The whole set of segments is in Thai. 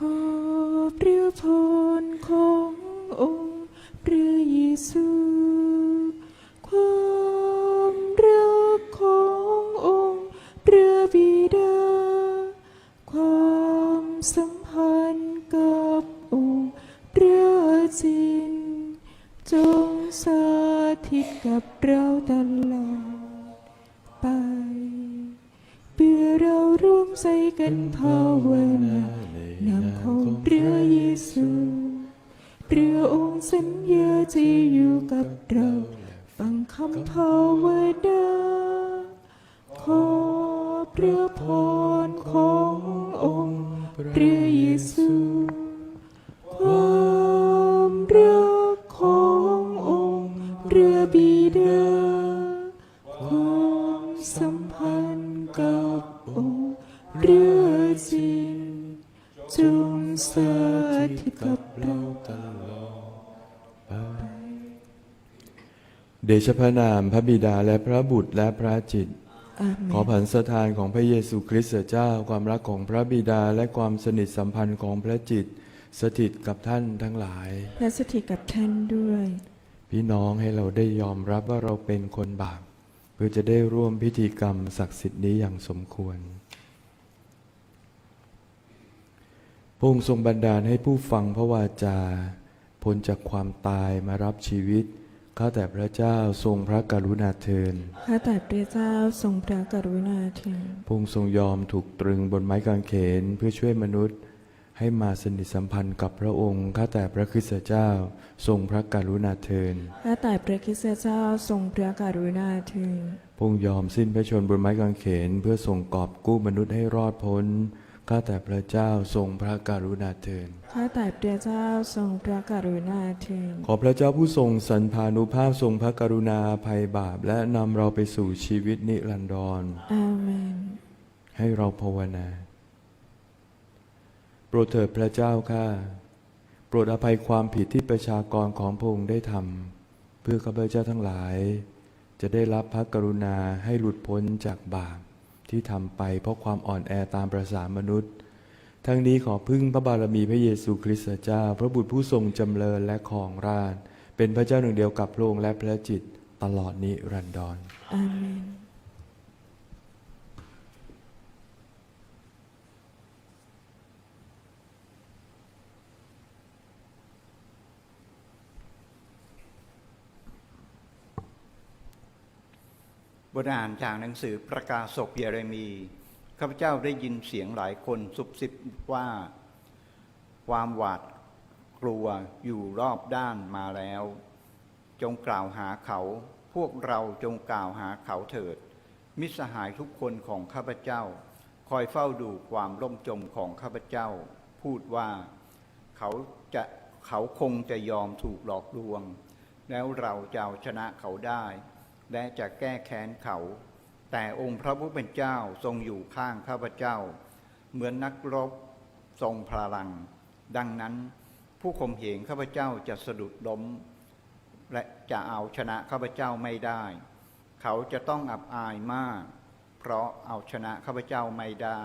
ขอพระพรขององค์พระเยซูความรักขององค์พระบิดา ความสัมพันธ์กับองค์พระจินจงสถิตกับเราตลอดไป เพื่อเราร่วมใจกันภาวนา นามของพระเยซูพระองค์สัญญาจะอยู่กับเรา ฟังคำภาวนาขอพระพร เดชพระนามพระบิดาและพระบุตรและพระจิตอาเมขอนผันสถานของพระเยซูคริสต์เจ้าความรักของพระบิดาและความสนิทสัมพันธ์ของพระจิต สถิตกับท่านทั้งหลาย และสถิตกับท่านด้วย พี่น้องให้เราได้ยอมรับว่าเราเป็นคนบาปเพื่อจะได้ร่วมพิธีกรรมศักดิ์สิทธิ์นี้อย่างสมควรพระองค์ทรงบันดาลให้ผู้ฟังพระวาจา พ้นจากความตายมารับชีวิต ข้าแต่พระเจ้าทรงพระกรุณาเทินข้าแต่พระเจ้าทรงพระกรุณาเถิดพระองค์ทรงยอมถูกตรึงบนไม้กางเขนเพื่อช่วยมนุษย์ ให้มาสนิทสัมพันธ์กับพระองค์ ข้าแต่พระคริสตเจ้าทรงพระกรุณาเทินข้าแต่พระคริสตเจ้าทรงพระกรุณาเถิดพระองค์ยอมสิ้นพระชนม์บนไม้กางเขนเพื่อทรงกอบกู้มนุษย์ให้รอดพ้น ข้าแต่พระเจ้าทรงพระกรุณาเทินข้าแต่พระเจ้าทรงพระกรุณาเถิดขอพระเจ้าผู้ทรงสันพานุภาพทรงพระกรุณาอภัยบาป และนำเราไปสู่ชีวิตนิรันดรอาเมน ให้เราภาวนา โปรดเถิดพระเจ้าข้าโปรดอภัยความผิดที่ประชากรของพระองค์ได้ทำเพื่อข้าพเจ้าทั้งหลาย จะได้รับพระกรุณาให้หลุดพ้นจากบาป ที่ทำไปเพราะความอ่อนแอตามประสามนุษย์ ทั้งนี้ขอพึ่งพระบารมีพระเยซูคริสต์เจ้า พระบุตรผู้ทรงจำเริญและของราชเป็นพระเจ้าหนึ่งเดียวกับพระองค์และพระจิตตลอดนิรันดรอาเมน บทอ่านจากหนังสือประกาศกเยเรมีข้าพเจ้าได้ยินเสียงหลายคนซุบซิบว่า ความหวาดกลัวอยู่รอบด้านมาแล้ว จงกล่าวหาเขา พวกเราจงกล่าวหาเขาเถิด มิสหายทุกคนของข้าพเจ้า คอยเฝ้าดูความร่มจมของข้าพเจ้า พูดว่า เขาจะเขาคงจะยอมถูกหลอกลวง แล้วเราจะเอาชนะเขาได้ และจะแก้แค้นเขา แต่องค์พระผู้เป็นเจ้าทรงอยู่ข้างข้าพเจ้า เหมือนนักรบทรงพลัง ดังนั้นผู้ข่มเหงข้าพเจ้าจะสะดุดล้ม และจะเอาชนะข้าพเจ้าไม่ได้ เขาจะต้องอับอายมาก เพราะเอาชนะข้าพเจ้าไม่ได้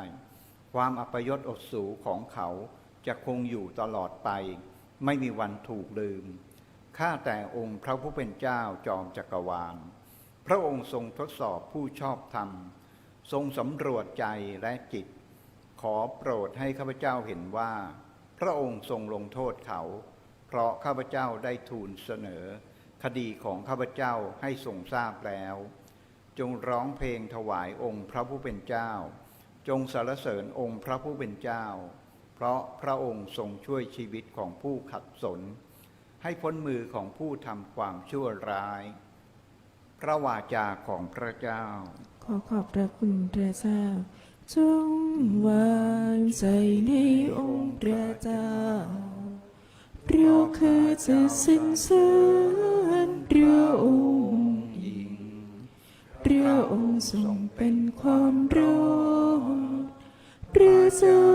ความอัปยศอดสูของเขาจะคงอยู่ตลอดไป ไม่มีวันถูกลืม ข้าแต่องค์พระผู้เป็นเจ้าจอมจักรวาล พระองค์ทรงทดสอบผู้ชอบธรรม ทรงสำรวจใจและจิต ขอโปรดให้ข้าพเจ้าเห็นว่า พระองค์ทรงลงโทษเขา เพราะข้าพเจ้าได้ทูลเสนอ คดีของข้าพเจ้าให้ทรงทราบแล้ว จงร้องเพลงถวายองค์พระผู้เป็นเจ้า จงสรรเสริญองค์พระผู้เป็นเจ้า เพราะพระองค์ทรงช่วยชีวิตของผู้ขัดสน ให้พ้นมือของผู้ทำความชั่วร้าย พระวาจาของพระเจ้า ขอขอบพระคุณพระเจ้าจงวางใจในองค์พระเจ้าเราคือจะสิ้นเสือนพระองค์พระองค์ทรงเป็นความรอดพระเจ้า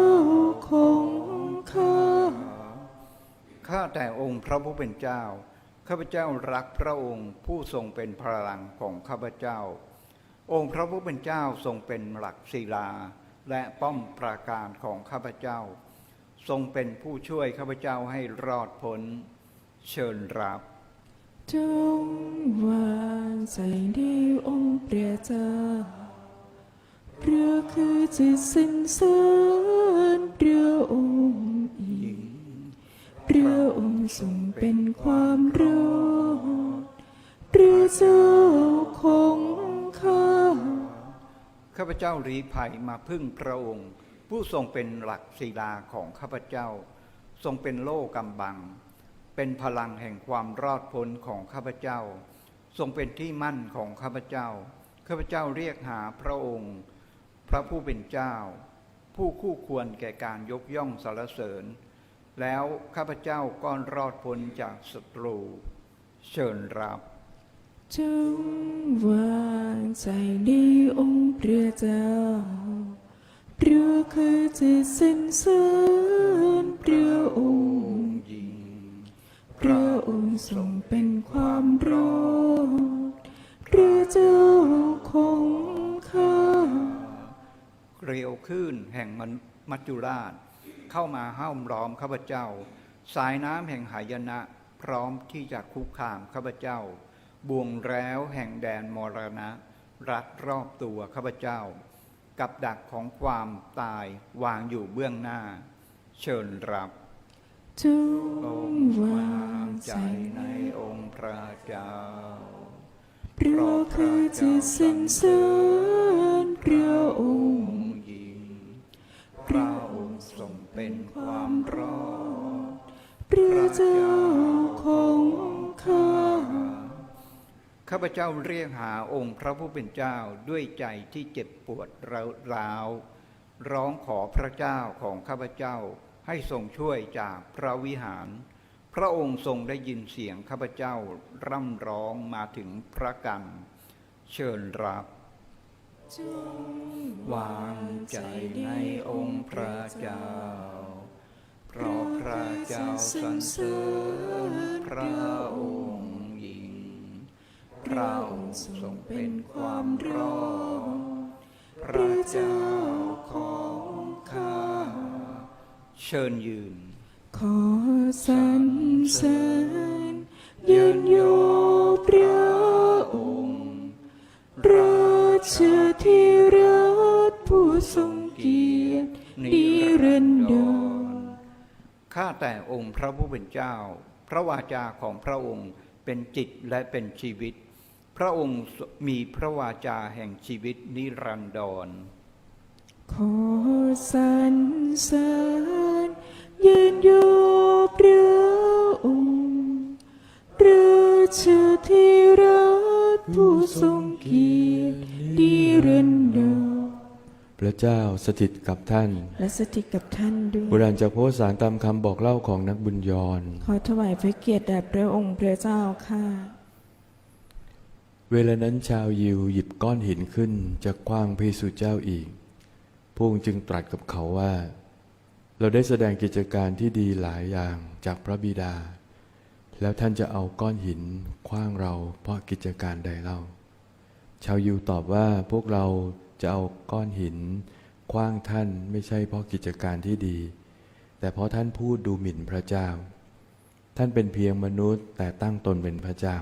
ของข้าข้าแต่องค์พระผู้เป็นเจ้า ข้าพเจ้ารักพระองค์ผู้ทรงเป็นพลังของข้าพเจ้า องค์พระผู้เป็นเจ้าทรงเป็นหลักศิลา และป้อมปราการของข้าพเจ้า ทรงเป็นผู้ช่วยข้าพเจ้าให้รอดพ้น เชิญรับจงวางใจในองค์พระเจ้าพระคือจิตสิ้นสริญพระองค์อีกพระองค์ทรง เป็นความรอดพระเจ้าของข้า ข้าพเจ้ารีภัยมาพึ่งพระองค์ ผู้ทรงเป็นหลักศิลาของข้าพเจ้า ทรงเป็นโล่กำบัง เป็นพลังแห่งความรอดพ้นของข้าพเจ้า ทรงเป็นที่มั่นของข้าพเจ้า ข้าพเจ้าเรียกหาพระองค์ พระผู้เป็นเจ้า ผู้คู่ควรแก่การยกย่องสรรเสริญ แล้วข้าพเจ้าก็รอดพ้นจากศัตรู เชิญรับจงวางใจในองค์พระเจ้าพระคือจิตสิ้นเสริญพระองค์ยิงพระองค์ทรงเป็นความรอดพระเจ้าของข้าเกลียวคลื่นแห่งมัจจุราช เข้ามาห้ามล้อมข้าพเจ้า สายน้ำแห่งหายนะ พร้อมที่จะคุกคามข้าพเจ้า บ่วงแล้วแห่งแดนมรณะ รัดรอบตัวข้าพเจ้า กับดักของความตายวางอยู่เบื้องหน้า เชิญรับจงวางใจในองค์พระเจ้าพระคือจิตสิ้นเสริญพระองค์ ยิงพระองค์ทรง เป็นความรอดพระเจ้าของข้าข้าพเจ้าเรียกหาองค์พระผู้เป็นเจ้าด้วยใจที่เจ็บปวดร้าวร้องขอพระเจ้าของข้าพเจ้าให้ทรงช่วยจากพระวิหาร พระองค์ทรงได้ยินเสียงข้าพเจ้าร่ำร้องมาถึงพระกัน เชิญรับ วางใจในองค์พระเจ้า เพราะพระเจ้าสรรเสริญพระองค์ยิ่งพระองค์ทรงเป็นความรอดพระเจ้าของข้า เชิญยืน ขอสรรเสริญยืนโยพระ ราชธิราชผู้ทรงเกียรตินิรันดรข้าแต่องค์พระผู้เป็นเจ้า พระวาจาของพระองค์เป็นจิตและเป็นชีวิต พระองค์มีพระวาจาแห่งชีวิตนิรันดร ขอสรรเสริญยืนโยพระองค์ราชธิราชผู้ทรงเกียรตินิ รันดรพระเจ้าสถิตกับท่าน และสถิตกับท่านด้วยโบราณจากโพสต์สารตามคำบอกเล่าของนักบุญยรขอถวายพระเกียรติแด่พระองค์พระเจ้าค่ะ เวลานั้นชาวยิวหยิบก้อนหินขึ้นจะคว้างพระเยซูเจ้าอีกพระองค์จึงตรัสกับเขาว่า เราได้แสดงกิจการที่ดีหลายอย่างจากพระบิดา แล้วท่านจะเอาก้อนหินคว้างเราเพราะกิจการใดเล่า ชาวยิวตอบว่าพวกเราจะเอาก้อนหินคว้างท่านไม่ใช่เพราะกิจการที่ดี แต่เพราะท่านพูดดูหมิ่นพระเจ้า ท่านเป็นเพียงมนุษย์แต่ตั้งตนเป็นพระเจ้า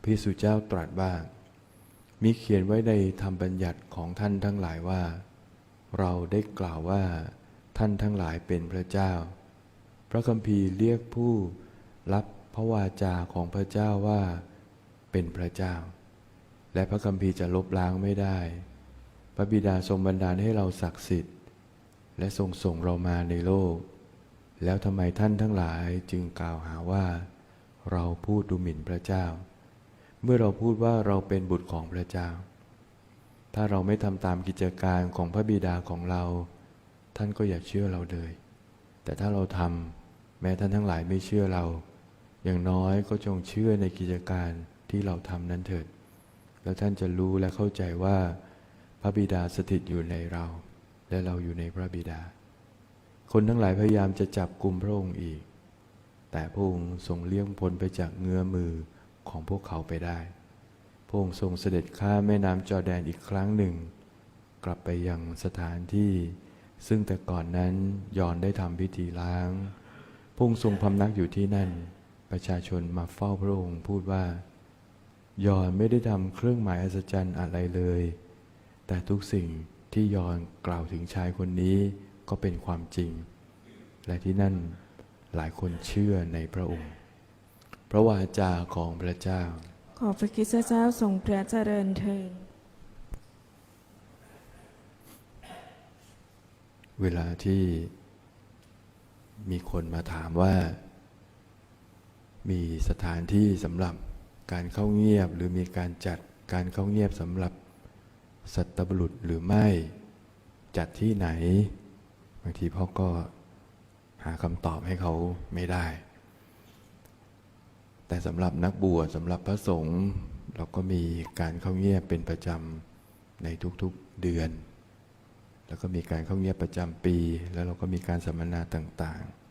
พระเยซูเจ้าตรัสว่ามีเขียนไว้ในธรรมบัญญัติของท่านทั้งหลายว่า เราได้กล่าวว่าท่านทั้งหลายเป็นพระเจ้า พระคัมภีร์เรียกผู้รับพระวาจาของพระเจ้าว่าเป็นพระเจ้า และพระคัมภีร์จะลบล้างไม่ได้ พระบิดาทรงบันดาลให้เราศักดิ์สิทธิ์ และทรงส่งเรามาในโลก แล้วทำไมท่านทั้งหลายจึงกล่าวหาว่า เราพูดดูหมิ่นพระเจ้า เมื่อเราพูดว่าเราเป็นบุตรของพระเจ้า ถ้าเราไม่ทำตามกิจการของพระบิดาของเรา ท่านก็อย่าเชื่อเราเลย แต่ถ้าเราทำแม้ท่านทั้งหลายไม่เชื่อเรา อย่างน้อยก็จงเชื่อในกิจการที่เราทำนั้นเถิด แล้วท่านจะรู้และเข้าใจว่า พระบิดาสถิตอยู่ในเรา และเราอยู่ในพระบิดา คนทั้งหลายพยายามจะจับกลุ่มพระองค์อีก แต่พระองค์ทรงเลี่ยงพ้นไปจากเงื้อมือของพวกเขาไปได้ พระองค์ทรงเสด็จข้ามแม่น้ำจอแดนอีกครั้งหนึ่ง กลับไปยังสถานที่ ซึ่งแต่ก่อนนั้นยอนได้ทำพิธีล้าง พระองค์ทรงพำนักอยู่ที่นั่น ประชาชนมาเฝ้าพระองค์พูดว่า ยอนไม่ได้ทำเครื่องหมายอัศจรรย์อะไรเลย แต่ทุกสิ่งที่ยอนกล่าวถึงชายคนนี้ก็เป็นความจริง และที่นั่นหลายคนเชื่อในพระองค์ พระวาจาของพระเจ้า ขอพระคริสตเจ้าทรงพระเจริญเถิดเวลาที่มีคนมาถามว่า มีสถานที่สำหรับ การเข้าเงียบหรือมีการจัดการเข้าเงียบสำหรับสัตบุรุษหรือไม่จัดที่ไหน บางทีพ่อก็หาคำตอบให้เขาไม่ได้ แต่สำหรับนักบวชสำหรับพระสงฆ์เราก็มีการเข้าเงียบเป็นประจำในทุกๆเดือน แล้วก็มีการเข้าเงียบประจำปี แล้วเราก็มีการสัมมนาต่างๆ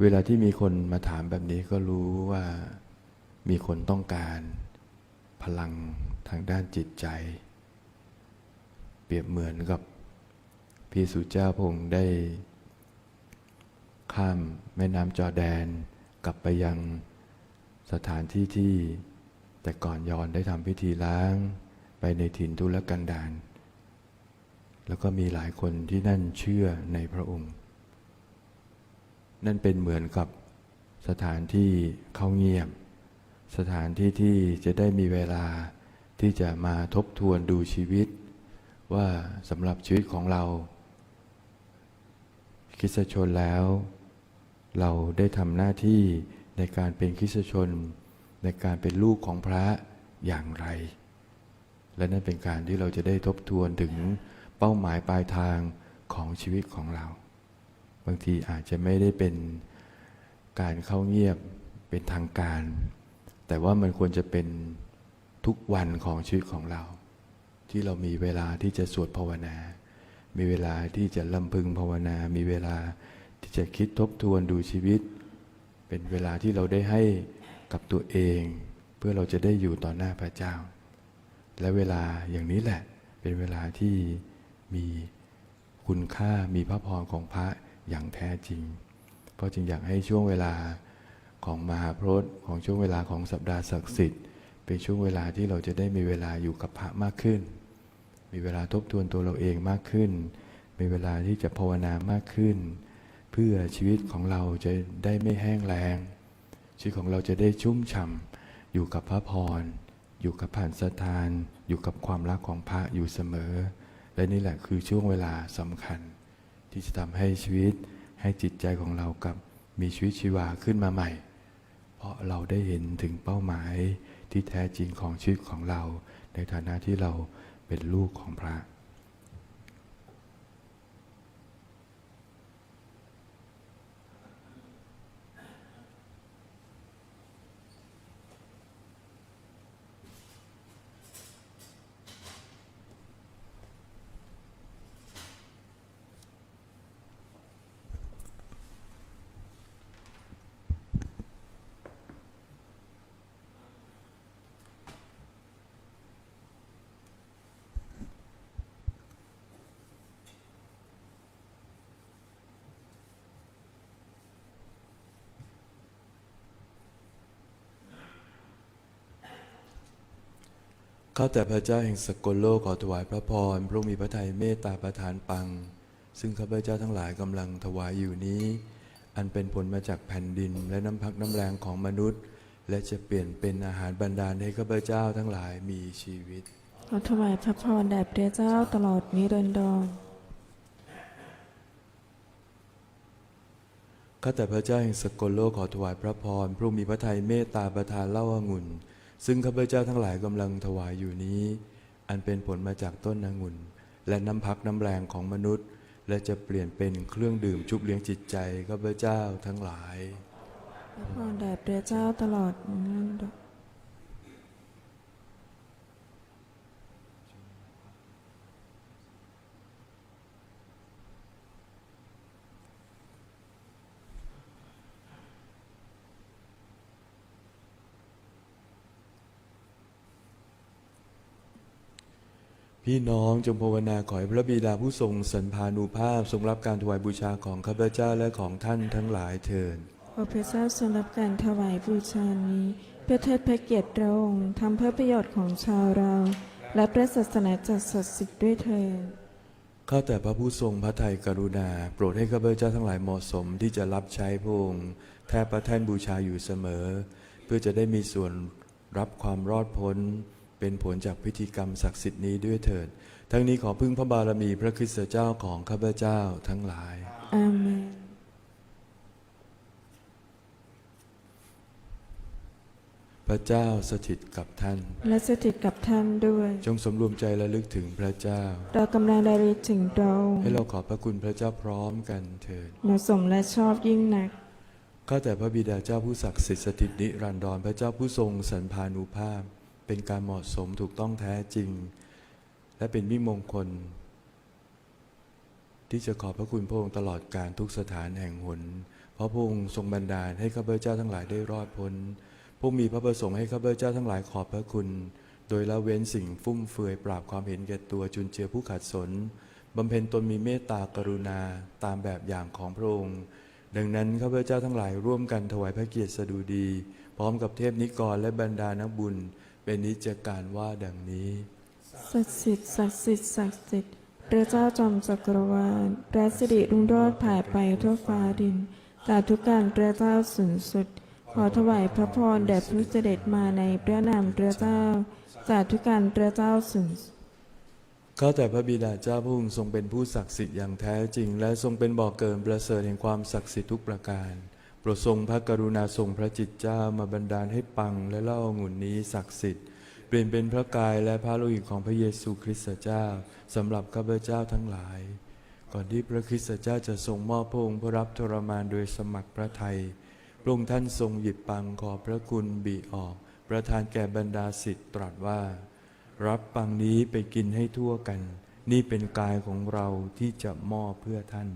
เวลาที่มีคนมาถามแบบนี้ก็รู้ว่ามีคนต้องการพลังทางด้านจิตใจ เปรียบเหมือนกับพี่สุเจ้าพงค์ได้ ข้ามแม่น้ำจอแดน กลับไปยังสถานที่ที่ แต่ก่อนยอนได้ทำพิธีล้าง ไปในถิ่นทุรกันดารแล้วก็มีหลายคนที่นั่นเชื่อในพระองค์ นั่นเป็นเหมือนกับสถานที่เข้าเงียบ สถานที่ที่จะได้มีเวลาที่จะมาทบทวนดูชีวิต ว่าสำหรับชีวิตของเรา คิสตชนแล้ว เราได้ทำหน้าที่ในการเป็นคิสตชน ในการเป็นลูกของพระอย่างไร และนั่นเป็นการที่เราจะได้ทบทวนถึงเป้าหมายปลายทางของชีวิตของเรา บางทีอาจจะไม่ได้เป็นการเข้าเงียบเป็นทางการ แต่ว่ามันควรจะเป็นทุกวันของชีวิตของเรา ที่เรามีเวลาที่จะสวดภาวนา มีเวลาที่จะลำพึงภาวนา มีเวลาที่จะคิดทบทวนดูชีวิต เป็นเวลาที่เราได้ให้กับตัวเอง เพื่อเราจะได้อยู่ต่อหน้าพระเจ้า และเวลาอย่างนี้แหละ เป็นเวลาที่มีคุณค่ามีพระพรของพระ อย่างแท้จริง เพราะจึงอยากให้ช่วงเวลาของมหาพรตของช่วงเวลาของสัปดาห์ศักดิ์สิทธิ์ เป็นช่วงเวลาที่เราจะได้มีเวลาอยู่กับพระมากขึ้น มีเวลาทบทวนตัวเราเองมากขึ้น มีเวลาที่จะภาวนามากขึ้น เพื่อชีวิตของเราจะได้ไม่แห้งแล้งชีวิตของเราจะได้ชุ่มฉ่ำอยู่กับพระพร อยู่กับผ่านสถาน อยู่กับความรักของพระอยู่เสมอ และนี่แหละคือช่วงเวลาสำคัญ ที่จะทำให้ชีวิตให้จิตใจของเรากับมีชีวิตชีวาขึ้นมาใหม่ เพราะเราได้เห็นถึงเป้าหมายที่แท้จริงของชีวิตของเรา ในฐานะที่เราเป็นลูกของพระ ข้าแต่พระเจ้าแห่งสกลโลกขอถวายพระพรพระองค์มีพระทัยเมตตาประทานปัง ซึ่งข้าพเจ้าทั้งหลายกำลังถวายอยู่นี้ อันเป็นผลมาจากแผ่นดินและน้ำพักน้ำแรงของมนุษย์ และจะเปลี่ยนเป็นอาหารบรรดาลให้ข้าพเจ้าทั้งหลายมีชีวิตขอถวายพระพรแด่พระเจ้าตลอดนิรันดรข้าแต่พระเจ้าแห่งสกลโลกขอถวายพระพรพระองค์มีพระทัยเมตตาประทานเหล้าองุ่น ซึ่งข้าพเจ้าทั้งหลายกำลังถวายอยู่นี้ อันเป็นผลมาจากต้นองุ่น และน้ำพักน้ำแรงของมนุษย์ และจะเปลี่ยนเป็นเครื่องดื่มชุบเลี้ยงจิตใจข้าพเจ้าทั้งหลายพระพรแด่พระเจ้าตลอดนิรัน พี่น้องจงภาวนาขอให้พระบิดาผู้ทรงสันพานุภาพทรงรับการถวายบูชาของข้าพเจ้าและของท่านทั้งหลายเถิดขอพระเจ้าทรงรับการถวายบูชานี้ เพื่อเทิดพระเกียรติพระองค์ทำเพื่อประโยชน์ของชาวเรา และพระศาสนาจักรศักดิ์สิทธิ์ด้วยเถิดข้าแต่พระผู้ทรงพระทัยกรุณา โปรดให้ข้าพเจ้าทั้งหลายเหมาะสมที่จะรับใช้พระองค์แทบพระแท่นบูชาอยู่เสมอ เพื่อจะได้มีส่วนรับความรอดพ้น เป็นผลจากพิธีกรรมศักดิ์สิทธิ์นี้ด้วยเถิด ทั้งนี้ขอพึ่งพระบารมีพระคริสตเจ้าของข้าพเจ้าทั้งหลาย อาเมนพระเจ้าสถิตกับท่าน และสถิตกับท่านด้วย จงสำรวมใจระลึกถึงพระเจ้า เรากำลังระลึกถึงเราให้เราขอบพระคุณพระเจ้าพร้อมกันเถิด เหมาะสมและชอบยิ่งนัก ข้าแต่พระบิดาเจ้าผู้ศักดิ์สิทธิ์สถิตนิรันดรพระเจ้าผู้ทรงสันพานุภาพ เป็นการเหมาะสมถูกต้องแท้จริง และเป็นวิมงคล ที่จะขอบพระคุณพระองค์ตลอดการทุกสถานแห่งหน เพราะพระองค์ทรงบันดาลให้ข้าพเจ้าทั้งหลายได้รอดพ้นพระองค์มีพระประสงค์ให้ข้าพเจ้าทั้งหลายขอบพระคุณ โดยละเว้นสิ่งฟุ่มเฟือยปราบความเห็นแก่ตัวจุนเจือผู้ขัดสนบำเพ็ญตนมีเมตตากรุณาตามแบบอย่างของพระองค์ดังนั้นข้าพเจ้าทั้งหลายร่วมกันถวายพระเกียรติสดุดี พร้อมกับเทพนิกรและบรรดานักบุญ เป็นนิจการว่าดังนี้ศักดิ์สิทธิ์ศักดิ์สิทธิ์ศักดิ์สิทธิ์พระเจ้าจอมจักรวาลพระสิริรุ่งโรจน์ผ่ายไปทั่วฟ้าดินสาธุการพระเจ้าสูงสุด ขอถวายพระพรแด่ผู้เสด็จมาในพระนามพระเจ้าสาธุการพระเจ้าสูงสุดข้าแต่พระบิดาเจ้าพระองค์ทรงเป็นผู้ศักดิ์สิทธิ์อย่างแท้จริง และทรงเป็นบ่อกเกิดประเสริฐแห่งความศักดิ์สิทธิ์ทุกประการ โปรดทรงพระกรุณาทรงพระจิตเจ้ามาบันดาลให้ปังและเล่าองุ่นนี้ศักดิ์สิทธิ์เปลี่ยนเป็นพระกายและพระโลหิตของพระเยซูคริสต์เจ้าสำหรับข้าพเจ้าทั้งหลาย ก่อนที่พระคริสต์เจ้าจะทรงมอบพระองค์เพื่อรับทรมานโดยสมัครพระทัยพระองค์ท่านทรงหยิบปังขอพระคุณบีออก ประทานแก่บรรดาสิทธิ์ตรัสว่า รับปังนี้ไปกินให้ทั่วกัน นี่เป็นกายของเราที่จะมอบเพื่อท่าน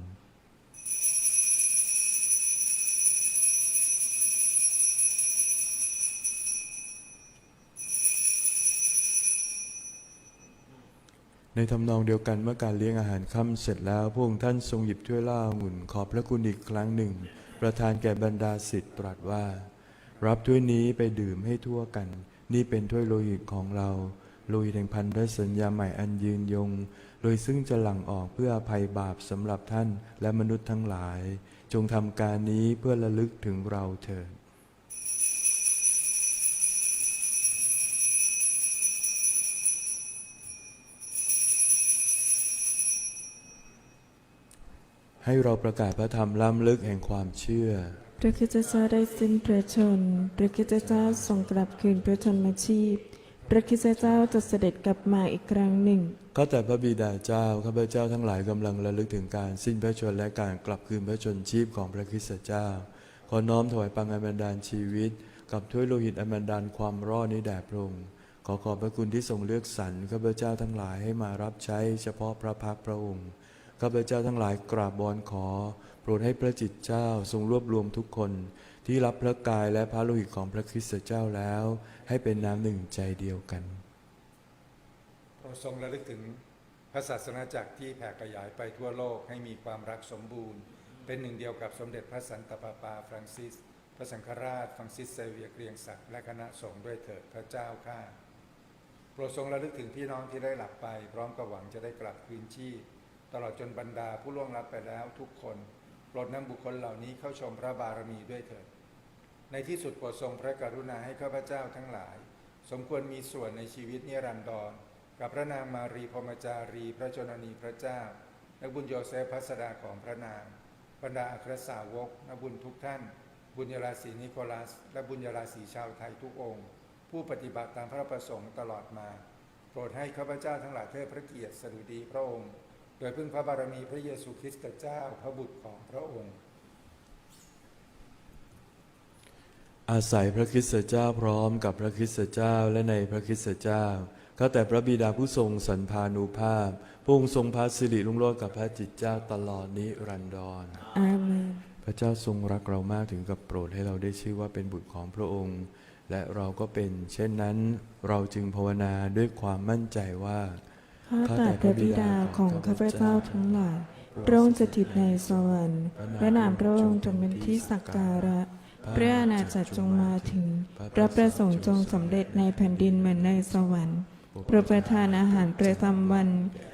ในทำนองเดียวกันเมื่อการเลี้ยงอาหารค่ำเสร็จแล้วพระองค์ท่านทรงหยิบถ้วยเหล้าองุ่นขอบพระคุณอีกครั้งหนึ่ง ประทานแก่บรรดาสิทธิ์ตรัสว่า รับถ้วยนี้ไปดื่มให้ทั่วกัน นี่เป็นถ้วยโลหิตของเราโลหิตแห่งพันธสัญญาใหม่อันยืนยงโดยซึ่งจะหลั่งออกเพื่ออภัยบาปสำหรับท่านและมนุษย์ทั้งหลาย จงทำการนี้เพื่อระลึกถึงเราเถิด ให้เราประกาศพระธรรมล้ำลึกแห่งความเชื่อ พระคริสตเจ้าได้สิ้นพระชนม์พระคริสตเจ้าทรงกลับคืนพระชนมาชีพ พระคริสตเจ้าจะเสด็จกลับมาอีกครั้งหนึ่ง ข้าแต่พระบิดาเจ้า ข้าพเจ้าทั้งหลายกำลังระลึกถึงการสิ้นพระชนม์และการกลับคืนพระชนชีพของพระคริสตเจ้า ขอน้อมถวายปังอันบันดาลชีวิต กับถ้วยโลหิตอันบันดาลความรอดนี้แด่พระองค์ขอขอบพระคุณที่ทรงเลือกสรรข้าพเจ้าทั้งหลายให้มารับใช้เฉพาะพระพักตร์พระองค์ ข้าพเจ้าทั้งหลายกราบบอนขอ โปรดให้พระจิตเจ้าทรงรวบรวมทุกคน ที่รับพระกายและพระโลหิตของพระคริสตเจ้าแล้ว ให้เป็นน้ำหนึ่งใจเดียวกันโปรดทรงระลึกถึงพระศาสนาจักรที่แผ่ขยายไปทั่วโลกให้มีความรักสมบูรณ์ เป็นหนึ่งเดียวกับสมเด็จพระสันตะปาปาฟรังซิส พระสังฆราชฟรังซิสเซเวียเกรียงศักดิ์และคณะสงฆ์ด้วยเถิดพระเจ้าข้าโปรดทรงระลึกถึงพี่น้องที่ได้หลับไป พร้อมกับหวังจะได้กลับคืนชีพ ตลอดจนบรรดาผู้ล่วงลับไปแล้วทุกคนโปรดนำบุคคลเหล่านี้เข้าชมพระบารมีด้วยเถิด ในที่สุดโปรดทรงพระกรุณาให้ข้าพเจ้าทั้งหลาย สมควรมีส่วนในชีวิตนิรันดร กับพระนางมารีพมจารี พระชนนีพระเจ้าและบุญโยเซฟพัสดาของพระนาง บรรดาอัครสาวกนักบุญทุกท่าน บุญยราศีนิโคลัส และบุญยราศีชาวไทยทุกองค์ ผู้ปฏิบัติตามพระประสงค์ตลอดมา โปรดให้ข้าพเจ้าทั้งหลายเทิดพระเกียรติสดุดีพระองค์ โดยพึ่งพระบารมีพระเยซูคริสต์เจ้าพระบุตรของพระองค์ อาศัยพระคริสตเจ้าพร้อมกับพระคริสตเจ้าและในพระคริสตเจ้าข้าแต่พระบิดาผู้ทรงสันพานุภาพพระองค์ทรงพระสิริลุ่งโรจน์กับพระจิตเจ้าตลอดนิรันดรอาเมนพระเจ้าทรงรักเรามากถึงกับโปรดให้เราได้ชื่อว่าเป็นบุตรของพระองค์ และเราก็เป็น เช่นนั้นเราจึงภาวนาด้วยความมั่นใจว่า ข้าแต่พระบิดาของข้าพเจ้าทั้งหลายพระองค์สถิตในสวรรค์พระนามพระองค์จงเป็นที่สักการะพระอาณาจักรจงมาถึง พระประสงค์จงสำเร็จในแผ่นดินเหมือนในสวรรค์โปรดประทานอาหารประจำวัน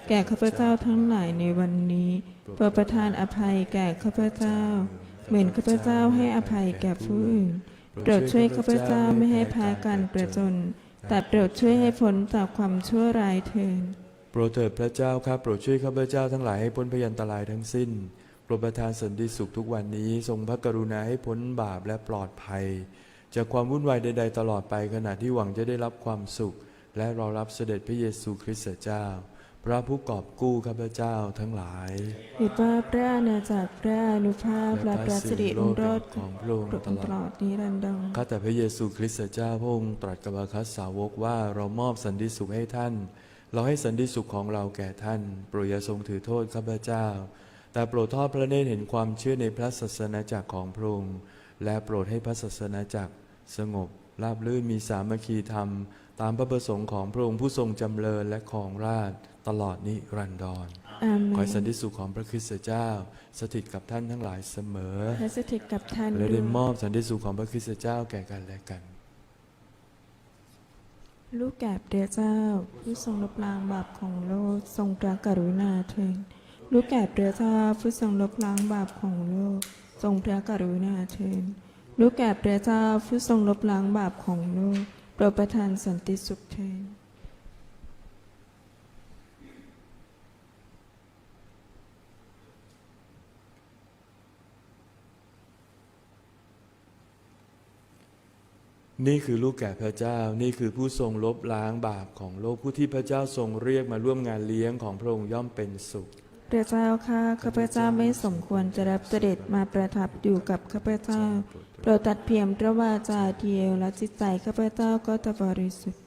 แก่ข้าพเจ้าทั้งหลายในวันนี้โปรดประทานอภัยแก่ข้าพเจ้า เหมือนข้าพเจ้าให้อภัยแก่ผู้อื่นโปรดช่วยข้าพเจ้าไม่ให้แพ้การประจน แต่โปรดช่วยให้พ้นจากความชั่วร้ายเถิด โปรดเถิดพระเจ้าข้าโปรดช่วยข้าพเจ้าทั้งหลายให้พ้นพยันตรายทั้งสิ้นโปรดประทานสันติสุขทุกวันนี้ทรงพระกรุณาให้พ้นบาปและปลอดภัย จากความวุ่นวายใด ๆ ตลอดไปขณะที่หวังจะได้รับความสุข และรอรับเสด็จพระเยซูคริสต์เจ้า พระผู้กอบกู้ข้าพเจ้าทั้งหลายเหตุว่าพระอาณาจักรพระอนุภาพและพระสิริรุ่งโรจน์ของพระองค์พระตองค์ลตลออดดนิรันดรข้าแต่พระเยซูคริสต์เจ้าพระองค์ตรัสกับอาคัสสาวกว่าเรามอบสันติสุขให้ท่าน เราให้สันติสุขของเราแก่ท่าน โปรดอย่าทรงถือโทษข้าพเจ้า แต่โปรดทอดพระเนตรเห็นความเชื่อในพระศาสนาจักรของพระองค์และโปรดให้พระศาสนาจักรสงบราบรื่นมีสามัคคีธรรม ตามพระประสงค์ของพระองค์ผู้ทรงจำเริญและของราชย์ตลอดนิรันดรอาเมขอให้สันนติสุขของพระคริสต์เจ้า สถิตกับท่านทั้งหลายเสมอและสถิตกับท่านและด้วได้ยมอบสันติสุขของพระคริสต์เจ้าแก่กันและกัน ลูกแก่พระเจ้า ผู้ทรงลบล้างบาปของโลกทรงพระกรุณาเถิดลูกแก่พระเจ้าผู้ทรงลบล้างบาปของโลก ทรงพระกรุณาเถิดลูกแก่พระเจ้าผู้ทรงลบล้างบาปของโลกโปรดประทานสันติสุขเถิด นี่คือลูกแก่พระเจ้า นี่คือผู้ทรงลบล้างบาปของโลก ผู้ที่พระเจ้าทรงเรียกมาร่วมงานเลี้ยงของพระองค์ย่อมเป็นสุข พระเจ้าข้าข้าพเจ้าไม่สมควรจะรับเสด็จมาประทับอยู่กับข้าพเจ้า โปรดตัดเพียงพระวาจาเดียวและจิตใจข้าพเจ้าก็จะบริสุทธิ์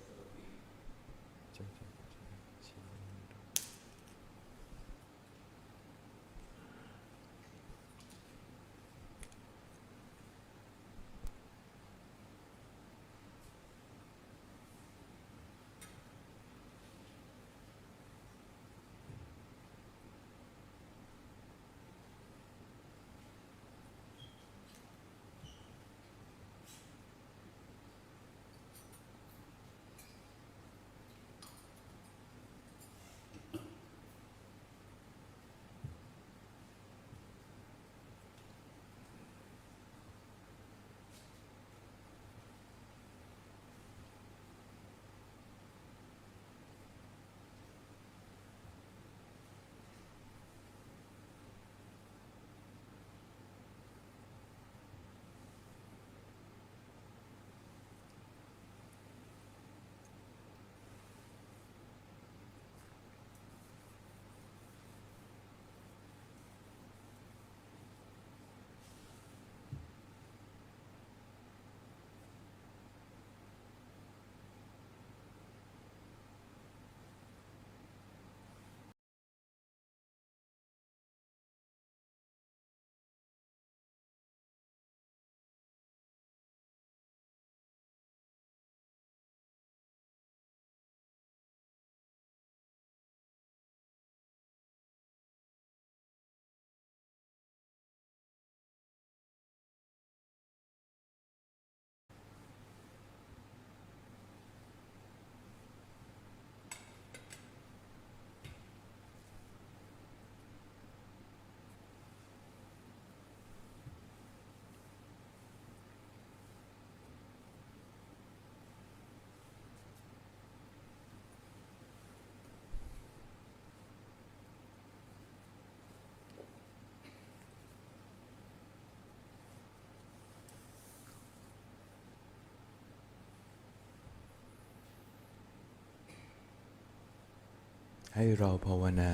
ให้เราภาวนา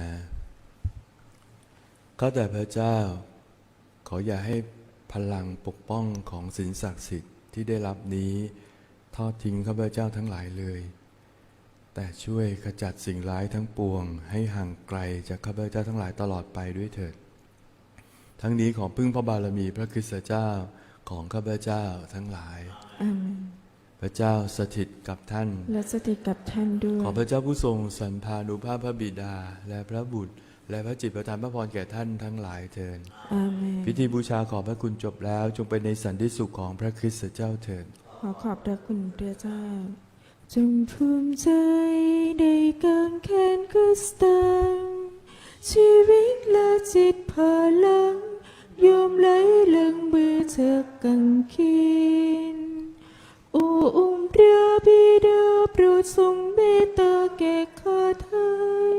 ข้าแต่พระเจ้า ขออย่าให้พลังปกป้องของศีลศักดิ์สิทธิ์ที่ได้รับนี้ทอดทิ้งข้าพเจ้าทั้งหลายเลย แต่ช่วยขจัดสิ่งร้ายทั้งปวง ให้ห่างไกลจากข้าพเจ้าทั้งหลายตลอดไปด้วยเถิด ทั้งนี้ขอพึ่งพระบารมีพระคริสตเจ้าของข้าพเจ้าทั้งหลาย อาเมน พระเจ้าสถิตกับท่าน และสถิตกับท่านด้วย ขอพระเจ้าผู้ทรงสันพานุภาพพระบิดา และพระบุตร และพระจิตประทานพระพรแก่ท่านทั้งหลายเถิดอาเมนพิธีบูชาขอบพระคุณจบแล้วจงไปในสันติสุขของพระคริสต์เจ้าเถิดขอขอบพระคุณพระเจ้า จงภูมิใจในการแค้นคริสเตันชีวิตและจิตพลังยอมไหลเลังเบื่อจากกังเขนโอ้องค์พระบิดาโปรดทรงเมตตาแก่ข้าไทย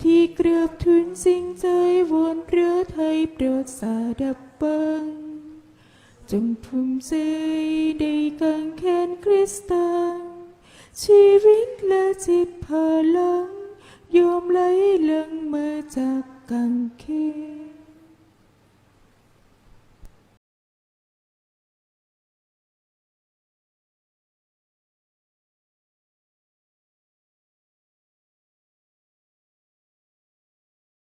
ที่เกลือบทุนสิ่งใจวนพระไทยโปรดสาดับบังจงภูมิใจในการแค้นคริสตังชีวิต และจิตพลังยอมไหลหลังมาจากกังเขน